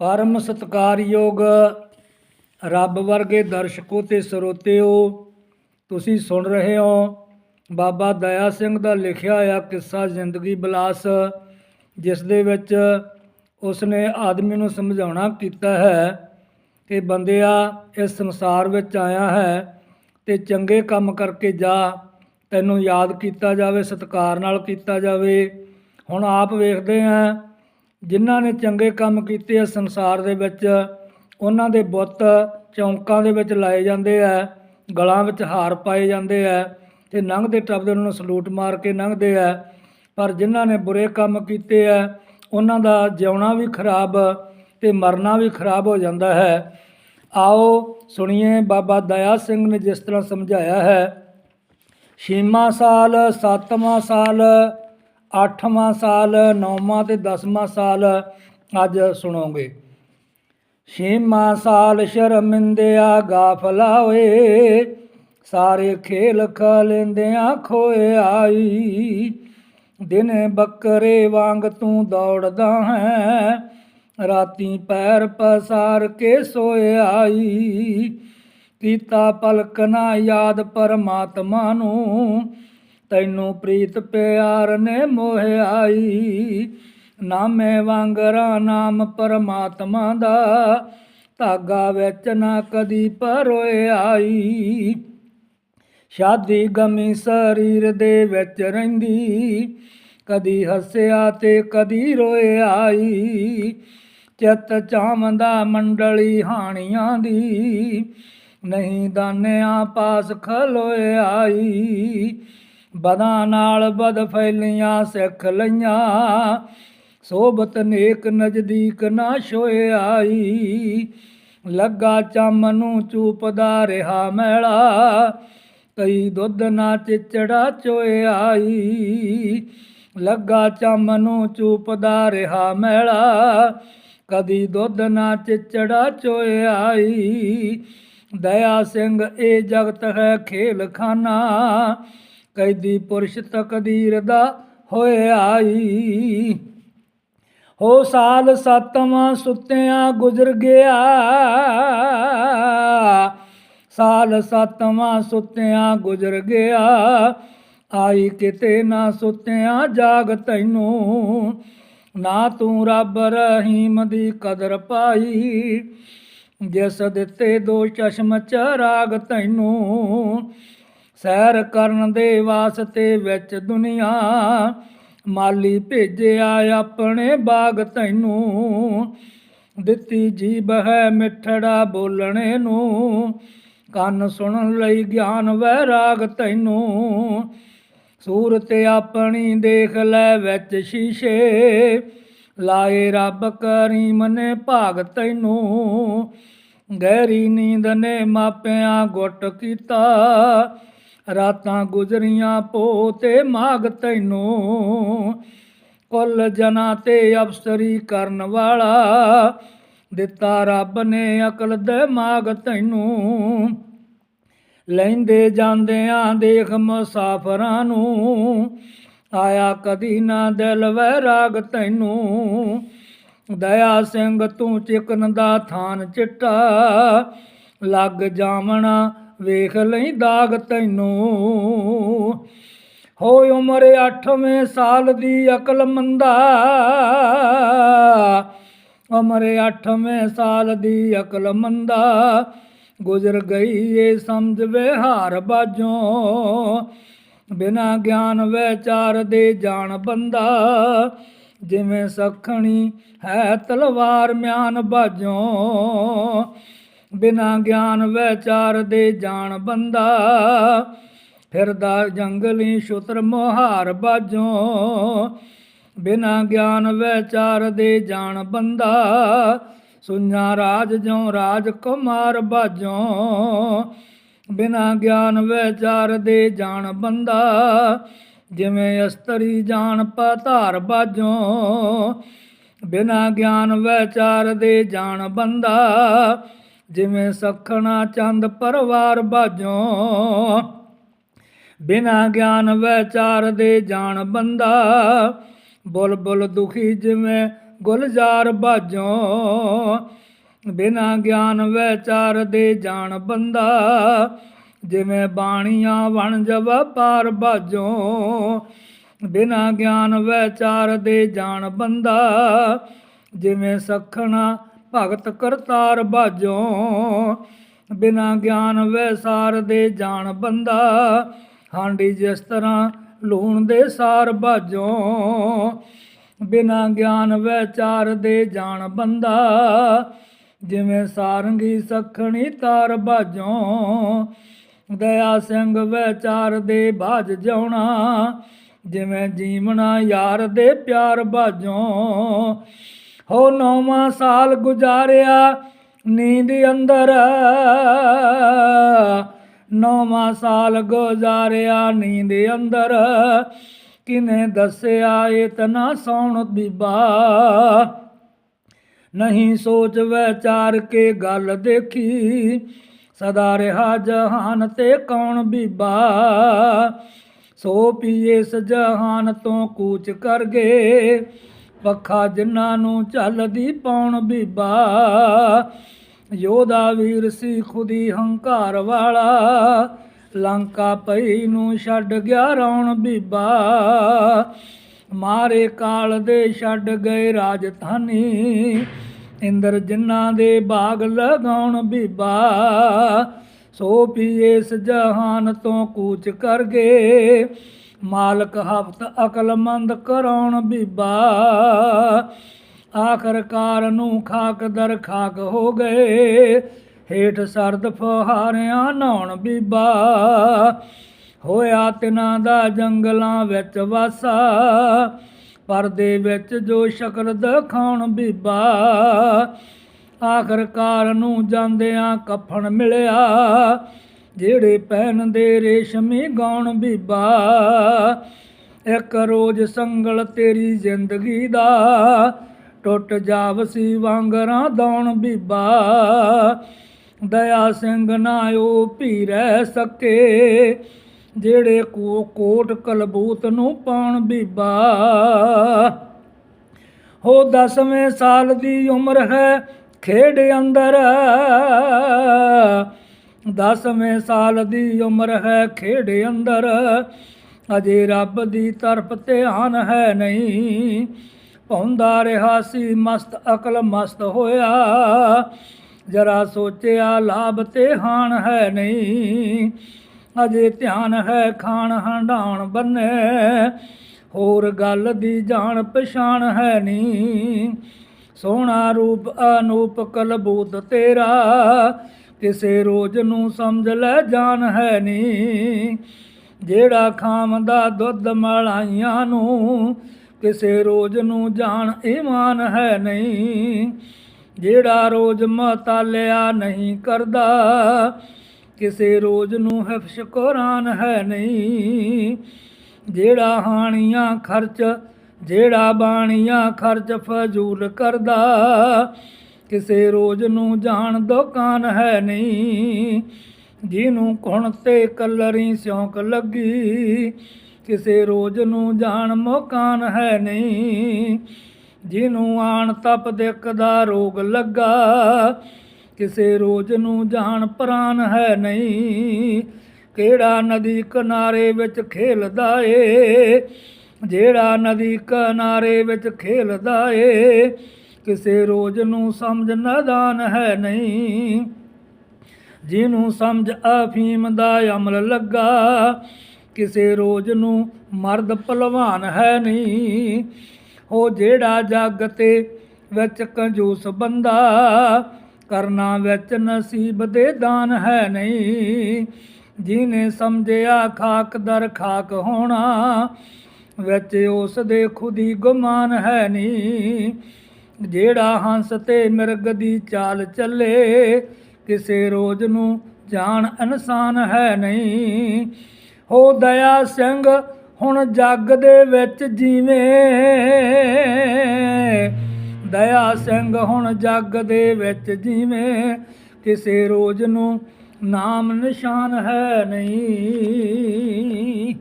ਪਰਮ ਸਤਿਕਾਰਯੋਗ ਰੱਬ ਵਰਗੇ ਦਰਸ਼ਕੋ ਤੇ ਸਰੋਤਿਓ, ਤੁਸੀਂ ਸੁਣ ਰਹੇ ਹੋ ਬਾਬਾ ਦਇਆ ਸਿੰਘ ਦਾ ਲਿਖਿਆ ਹੋਇਆ ਕਿੱਸਾ ਜ਼ਿੰਦਗੀ ਬਲਾਸ, ਜਿਸ ਦੇ ਵਿੱਚ ਉਸਨੇ ਆਦਮੀ ਨੂੰ ਸਮਝਾਉਣਾ ਕੀਤਾ ਹੈ ਕਿ ਬੰਦਿਆ, ਇਸ ਸੰਸਾਰ ਵਿੱਚ ਆਇਆ ਹੈ ਤੇ ਚੰਗੇ ਕੰਮ ਕਰਕੇ ਜਾ, ਤੈਨੂੰ ਯਾਦ ਕੀਤਾ ਜਾਵੇ, ਸਤਿਕਾਰ ਨਾਲ ਕੀਤਾ ਜਾਵੇ। ਹੁਣ ਆਪ ਵੇਖਦੇ ਹਾਂ ਜਿਨ੍ਹਾਂ ਨੇ ਚੰਗੇ ਕੰਮ ਕੀਤੇ ਆ ਸੰਸਾਰ ਦੇ ਵਿੱਚ, ਉਹਨਾਂ ਦੇ ਬੁੱਤ ਚੌਂਕਾਂ ਦੇ ਵਿੱਚ ਲਾਏ ਜਾਂਦੇ ਆ, ਗਲਾਂ ਵਿੱਚ ਹਾਰ ਪਾਏ ਜਾਂਦੇ ਆ, ਤੇ ਲੰਘਦੇ ਟੱਪਦੇ ਉਹਨਾਂ ਨੂੰ ਸਲੂਟ ਮਾਰ ਕੇ ਲੰਘਦੇ ਆ। ਪਰ ਜਿਨ੍ਹਾਂ ਨੇ ਬੁਰੇ ਕੰਮ ਕੀਤੇ ਆ, ਉਹਨਾਂ ਦਾ ਜਿਉਣਾ ਵੀ ਖਰਾਬ ਤੇ ਮਰਨਾ ਵੀ ਖਰਾਬ ਹੋ ਜਾਂਦਾ ਹੈ। ਆਓ ਸੁਣੀਏ ਬਾਬਾ ਦਇਆ ਸਿੰਘ ਨੇ ਜਿਸ ਤਰ੍ਹਾਂ ਸਮਝਾਇਆ ਹੈ, ਛੇਵਾਂ ਸਾਲ, ਸੱਤਵਾਂ ਸਾਲ ਅੱਠਵਾਂ ਸਾਲ, ਨੌਵਾਂ ਤੇ ਦਸਵਾਂ ਸਾਲ ਅੱਜ ਸੁਣੋਗੇ। ਛੇਵਾਂ ਸਾਲ ਸ਼ਰਮਿੰਦਿਆ ਗਾਫਲਾ ਹੋਏ ਸਾਰੇ ਖੇਲ ਖਲੇਂਦਿਆਂ ਖੋਏ ਆਈ। ਦਿਨ ਬੱਕਰੇ ਵਾਂਗ ਤੂੰ ਦੌੜਦਾ ਹੈ, ਰਾਤੀ ਪੈਰ ਪਸਾਰ ਕੇ ਸੋਏ ਆਈ। ਕੀਤਾ ਪਲਕ ਨਾ ਯਾਦ ਪਰਮਾਤਮਾ ਨੂੰ ਤੈਨੂੰ ਪ੍ਰੀਤ ਪਿਆਰ ਨੇ ਮੋਹਿ ਆਈ। ਨਾਮੇ ਵਾਂਗਰਾ ਨਾਮ ਪਰਮਾਤਮਾ ਦਾ ਧਾਗਾ ਵਿੱਚ ਨਾ ਕਦੀ ਪਰੋਏ ਆਈ ਸ਼ਾਦੀ ਗਮੀ ਸਰੀਰ ਦੇ ਵਿੱਚ ਰਹਿੰਦੀ, ਕਦੀ ਹੱਸਿਆ ਤੇ ਕਦੀ ਰੋਏ ਆਈ ਚਿੱਤ ਚਾਮਦਾ ਮੰਡਲੀ ਹਾਣੀਆਂ ਦੀ, ਨਹੀਂ ਦਾਨਿਆਂ ਪਾਸ ਖਲੋਏ ਆਈ ਬਦਾਂ ਨਾਲ ਬਦ ਫੈਲੀਆਂ, ਸਿੱਖ ਲਈਆਂ। ਸੋਬਤ ਨੇਕ ਨਜ਼ਦੀਕ ਨਾ ਛੋਏ ਆਈ। ਲੱਗਾ ਚੰਮ ਨੂੰ ਚੂਪਦਾ ਰਿਹਾ ਮੈਲਾ। ਕਈ ਦੁੱਧ ਨਾ ਚਿਚੜਾ ਚੋਏ ਆਈ। ਲੱਗਾ ਚਮ ਨੂੰ ਚੂਪਦਾ ਰਿਹਾ ਮੈਲਾ। ਕਦੀ ਦੁੱਧ ਨਾ ਚਿਚੜਾ ਚੋਏ ਆਈ। ਦਇਆ ਸਿੰਘ, ਇਹ ਜਗਤ ਹੈ ਖੇਲਖਾਨਾ। ਕੈਦੀ ਪੁਰਸ਼ ਤਕਦੀਰ ਦਾ ਹੋਏ ਆਈ। ਹੋ ਸਾਲ ਸਤਵਾਂ ਸੁੱਤਿਆਂ ਗੁਜ਼ਰ ਗਿਆ। ਸਾਲ ਸਤਵਾਂ ਸੁੱਤਿਆਂ ਗੁਜ਼ਰ ਗਿਆ। ਆਈ ਕਿਤੇ ਨਾ ਸੁੱਤਿਆਂ, ਜਾਗ ਤੈਨੂੰ। ਨਾ ਤੂੰ ਰੱਬ ਰਹੀਮ ਦੀ ਕਦਰ ਪਾਈ। ਜਿਸ ਦਿੱਤੇ ਦੋ ਚਸ਼ਮ ਚਰਾਗ ਤੈਨੂੰ। ਸੈਰ ਕਰਨ ਦੇ ਵਾਸਤੇ ਵਿੱਚ ਦੁਨੀਆ। ਮਾਲੀ ਭੇਜਿਆ ਆਪਣੇ ਬਾਗ ਤੈਨੂੰ। ਦਿੱਤੀ ਜੀਬ ਹੈ ਮਿੱਠੜਾ ਬੋਲਣੇ ਨੂੰ। ਕੰਨ ਸੁਣਨ ਲਈ ਗਿਆਨ ਵੈਰਾਗ ਤੈਨੂੰ। ਸੂਰਤ ਆਪਣੀ ਦੇਖ ਲੈ ਵਿੱਚ ਸ਼ੀਸ਼ੇ। ਲਾਏ ਰੱਬ ਕਰੀਮ ਨੇ ਭਾਗ ਤੈਨੂੰ। ਗਹਿਰੀ ਨੀਂਦ ਨੇ ਮਾਪਿਆਂ ਗੁੱਟ ਕੀਤਾ। ਰਾਤਾਂ ਗੁਜ਼ਰੀਆਂ ਪੋ ਤੇ ਮਾਗ ਤੈਨੂੰ। ਕੁੱਲ ਜਨਾ ਤੇ ਅਫਸਰੀ ਕਰਨ ਵਾਲਾ ਦਿੱਤਾ ਰੱਬ ਨੇ ਅਕਲ ਦਿਮਾਗ ਤੈਨੂੰ। ਲੈਂਦੇ ਜਾਂਦਿਆਂ ਦੇਖ ਮੁਸਾਫਰਾਂ ਨੂੰ, ਆਇਆ ਕਦੀ ਨਾ ਦਿਲ ਵੈਰਾਗ ਤੈਨੂੰ। ਦਇਆ ਸਿੰਘ ਤੂੰ ਚਿਕਨ ਦਾ ਥਾਨ ਚਿੱਟਾ, ਲੱਗ ਜਾਵਣਾ ਵੇਖ ਲਈ ਦਾਗ ਤੈਨੂੰ। ਹੋਏ ਉਮਰ 8ਵੇਂ ਸਾਲ ਦੀ ਅਕਲ ਮੰਦਾ। ਉਮਰ 8ਵੇਂ ਸਾਲ ਦੀ ਅਕਲ ਮੰਦਾ। ਗੁਜ਼ਰ ਗਈ ਏ ਸਮਝ ਵਿਹਾਰ ਬਾਜੋਂ ਬਿਨਾ ਗਿਆਨ ਵਿਚਾਰ ਦੇ ਜਾਣ ਬੰਦਾ। ਜਿਵੇਂ ਸਖਣੀ ਹੈ ਤਲਵਾਰ ਮਿਆਨ ਬਾਝੋਂ। ਬਿਨਾ ਗਿਆਨ ਵਿਚਾਰ ਦੇ ਜਾਣ ਬੰਦਾ। ਫਿਰਦਾ ਜੰਗਲੀ ਸ਼ੁਤਰ ਮੋਹਾਰ ਬਾਜੋਂ ਬਿਨਾ ਗਿਆਨ ਵਿਚਾਰ ਦੇ ਜਾਣ ਬੰਦਾ। ਸੁඤਾ ਰਾਜ ਜਿਉ ਰਾਜ ਕੁਮਾਰ ਬਾਜੋਂ ਬਿਨਾ ਗਿਆਨ ਵਿਚਾਰ ਦੇ ਜਾਣ ਬੰਦਾ। ਜਿਵੇਂ ਅਸਤਰੀ ਜਾਣ ਪਧਾਰ ਬਾਝੋਂ। ਬਿਨਾ ਗਿਆਨ ਵਿਚਾਰ ਦੇ ਜਾਣ ਬੰਦਾ। ਜਿਵੇਂ ਸਖਣਾ ਚੰਦ ਪਰਵਾਰ ਬਾਝੋਂ, ਬਿਨਾ ਗਿਆਨ ਵਿਚਾਰ ਦੇ ਜਾਣ ਬੰਦਾ, ਬੁਲਬੁਲ ਦੁਖੀ ਜਿਵੇਂ ਗੁਲਜ਼ਾਰ ਬਾਝੋਂ, ਬਿਨਾ ਗਿਆਨ ਵਿਚਾਰ ਦੇ ਜਾਣ ਬੰਦਾ, ਜਿਵੇਂ ਬਾਣੀਆਂ ਵਣ ਜਵਾ ਪਾਰ ਬਾਝੋਂ, ਬਿਨਾ ਗਿਆਨ ਵਿਚਾਰ ਦੇ ਜਾਣ ਬੰਦਾ, ਜਿਵੇਂ ਸਖਣਾ ਭਗਤ ਕਰਤਾਰ ਬਾਜੋ ਬਿਨਾ ਗਿਆਨ ਵੈਸਾਰ ਦੇ ਜਾਣ ਬੰਦਾ। ਹਾਂਡੀ ਜਿਸ ਤਰ੍ਹਾਂ ਲੂਣ ਦੇ ਸਾਰ ਬਾਜੋ ਬਿਨਾ ਗਿਆਨ ਵਿਚਾਰ ਦੇ ਜਾਣ ਬੰਦਾ। ਜਿਵੇਂ ਸਾਰੰਗੀ ਸਖਣੀ ਤਾਰ ਬਾਜੋ ਦਇਆ ਸਿੰਘ ਵਿਚਾਰ ਦੇ ਬਾਜ ਜਾਉਣਾ। ਜਿਵੇਂ ਜੀਵਣਾ ਯਾਰ ਦੇ ਪਿਆਰ ਬਾਜੋ ਹੋ ਨੌਵਾਂ ਸਾਲ ਗੁਜ਼ਾਰਿਆ ਨੀਂਦ ਅੰਦਰ। ਨੌਵਾਂ ਸਾਲ ਗੁਜ਼ਾਰਿਆ ਨੀਂਦ ਅੰਦਰ। ਕਿਨੇ ਦੱਸਿਆ ਇਤਨਾ ਸੌਣ ਬੀਬਾ। ਨਹੀਂ ਸੋਚ ਵਿਚਾਰ ਕੇ ਗੱਲ ਦੇਖੀ। ਸਦਾ ਰਿਹਾ ਜਹਾਨ ਤੇ ਕੌਣ ਬੀਬਾ। ਸੋ ਪੀਏ ਇਸ ਜਹਾਨ ਤੋਂ ਕੂਚ ਕਰ ਗਏ। ਪੱਖਾ ਜਿਨ੍ਹਾਂ ਨੂੰ ਝੱਲਦੀ ਪਾਉਣ ਬੀਬਾ, ਯੋਧਾ ਵੀਰ ਸੀ ਖੁਦੀ ਹੰਕਾਰ ਵਾਲਾ। ਲੰਕਾ ਪਈ ਨੂੰ ਛੱਡ ਗਿਆ ਰੌਣ ਬੀਬਾ, ਮਾਰੇ ਕਾਲ ਦੇ ਛੱਡ ਗਏ ਰਾਜਧਾਨੀ। ਇੰਦਰ ਜਿਨ੍ਹਾਂ ਦੇ ਬਾਗ ਲਗਾਉਣ ਬੀਬਾ, ਸੋ ਪੀਏ ਇਸ ਜਹਾਨ ਤੋਂ ਕੂਚ ਕਰ ਗਏ। ਮਾਲਕ ਹਫਤ ਅਕਲਮੰਦ ਕਰਾਉਣ ਬੀਬਾ। ਆਖਰਕਾਰ ਨੂੰ ਖਾਕ ਦਰ ਖਾਕ ਹੋ ਗਏ। ਹੇਠ ਸਰਦ ਫਹਾਰਿਆਂ ਨਹਾਉਣ ਬੀਬਾ। ਹੋਇਆ ਤਿਨਾਂ ਦਾ ਜੰਗਲਾਂ ਵਿੱਚ ਵਾਸਾ। ਪਰਦੇ ਵਿੱਚ ਜੋ ਸ਼ਕਲ ਦਿਖਾਉਣ ਬੀਬਾ। ਆਖਰਕਾਰ ਨੂੰ ਜਾਂਦਿਆਂ ਕਫਨ ਮਿਲਿਆ। ਜਿਹੜੇ ਪਹਿਨਦੇ ਰੇਸ਼ਮੀ ਗਾਉਣ ਬੀਬਾ, ਇੱਕ ਰੋਜ਼ ਸੰਗਲ ਤੇਰੀ ਜ਼ਿੰਦਗੀ ਦਾ, ਟੁੱਟ ਜਾਵਸੀ ਵਾਂਗਰਾਂ ਦੌਣ ਬੀਬਾ। ਦਇਆ ਸਿੰਘ ਨਾ ਉਹ ਭੀ ਰਹਿ ਸਕੇ, ਜਿਹੜੇ ਕੋ ਕੋਟ ਕਲਬੂਤ ਨੂੰ ਪਾਉਣ ਬੀਬਾ। ਹੋ ਦਸਵੇਂ ਸਾਲ ਦੀ ਉਮਰ ਹੈ ਖੇਡ ਅੰਦਰ। ਦਸਵੇਂ ਸਾਲ ਦੀ ਉਮਰ ਹੈ ਖੇਡ ਅੰਦਰ। ਅਜੇ ਰੱਬ ਦੀ ਤਰਫ ਧਿਆਨ ਹੈ ਨਹੀਂ। ਭੌਂਦਾ ਰਿਹਾ ਸੀ ਮਸਤ, ਅਕਲ ਮਸਤ ਹੋਇਆ। ਜਰਾ ਸੋਚਿਆ ਲਾਭ ਤੇ ਹਾਨ ਹੈ ਨਹੀਂ। ਅਜੇ ਧਿਆਨ ਹੈ ਖਾਣ ਹੰਡਾਣ ਬੰਨੇ। ਹੋਰ ਗੱਲ ਦੀ ਜਾਣ ਪਛਾਣ ਹੈ ਨਹੀਂ। ਸੋਹਣਾ ਰੂਪ ਅਨੂਪ ਕਲਬੂਤ ਤੇਰਾ। ਕਿਸੇ ਰੋਜ਼ ਨੂੰ ਸਮਝ ਲੈ ਜਾਣ ਹੈ ਨਹੀਂ ਜਿਹੜਾ ਖਾਮਦਾ ਦੁੱਧ ਮਲਾਈਆਂ ਨੂੰ ਕਿਸੇ ਰੋਜ਼ ਨੂੰ ਜਾਣ ਈਮਾਨ ਹੈ ਨਹੀਂ। ਜਿਹੜਾ ਰੋਜ਼ ਮਤਾਲਿਆ ਨਹੀਂ ਕਰਦਾ, ਕਿਸੇ ਰੋਜ਼ ਨੂੰ ਹਫਸ਼ ਕੁਰਾਨ ਹੈ ਨਹੀਂ। ਜਿਹੜਾ ਹਾਣੀਆਂ ਖਰਚ, ਜਿਹੜਾ ਬਾਣੀਆਂ ਖਰਚ ਫਜ਼ੂਲ ਕਰਦਾ ਕਿਸੇ ਰੋਜ਼ ਨੂੰ ਜਾਣ ਦੁਕਾਨ ਹੈ ਨਹੀਂ। ਜਿਹਨੂੰ ਕੁਣ ਤੇ ਕਲਰੀ ਸਿਉਂਕ ਲੱਗੀ, ਕਿਸੇ ਰੋਜ਼ ਨੂੰ ਜਾਣ ਮਕਾਨ ਹੈ ਨਹੀਂ। ਜਿਹਨੂੰ ਆਣ ਤਪ ਦਿੱਕ ਦਾ ਰੋਗ ਲੱਗਾ, ਕਿਸੇ ਰੋਜ਼ ਨੂੰ ਜਾਣ ਪ੍ਰਾਨ ਹੈ ਨਹੀਂ। ਕਿਹੜਾ ਨਦੀ ਕਿਨਾਰੇ ਵਿੱਚ ਖੇਲਦਾ ਏ? ਜਿਹੜਾ ਨਦੀ ਕਿਨਾਰੇ ਵਿੱਚ ਖੇਲਦਾ ਏ? ਕਿਸੇ ਰੋਜ਼ ਨੂੰ ਸਮਝ ਨਦਾਨ ਹੈ ਨਹੀਂ। ਜਿਹਨੂੰ ਸਮਝ ਅਫੀਮ ਦਾ ਅਮਲ ਲੱਗਾ, ਕਿਸੇ ਰੋਜ਼ ਨੂੰ ਮਰਦ ਭਲਵਾਨ ਹੈ ਨਹੀਂ। ਉਹ ਜਿਹੜਾ ਜੱਗ ਤੇ ਵਿੱਚ ਕੰਜੂਸ ਬੰਦਾ, ਕਰਨਾ ਵਿੱਚ ਨਸੀਬ ਦੇ ਦਾਨ ਹੈ ਨਹੀਂ। ਜਿਹਨੇ ਸਮਝਿਆ ਖਾਕ ਦਰ ਖਾਕ ਹੋਣਾ, ਵਿੱਚ ਉਸ ਦੇ ਖੁਦੀ ਗੁਮਾਨ ਹੈ ਨਹੀਂ। ਜਿਹੜਾ ਹੰਸ ਤੇ ਮਿਰਗ ਦੀ ਚਾਲ ਚੱਲੇ, ਕਿਸੇ ਰੋਜ਼ ਨੂੰ ਜਾਣ ਇਨਸਾਨ ਹੈ ਨਹੀਂ। ਹੋ ਦਇਆ ਸਿੰਘ, ਹੁਣ ਜੱਗ ਦੇ ਵਿੱਚ ਜੀਵੇਂ। ਦਇਆ ਸਿੰਘ, ਹੁਣ ਜੱਗ ਦੇ ਵਿੱਚ ਜੀਵੇਂ। ਕਿਸੇ ਰੋਜ਼ ਨੂੰ ਨਾਮ ਨਿਸ਼ਾਨ ਹੈ ਨਹੀਂ।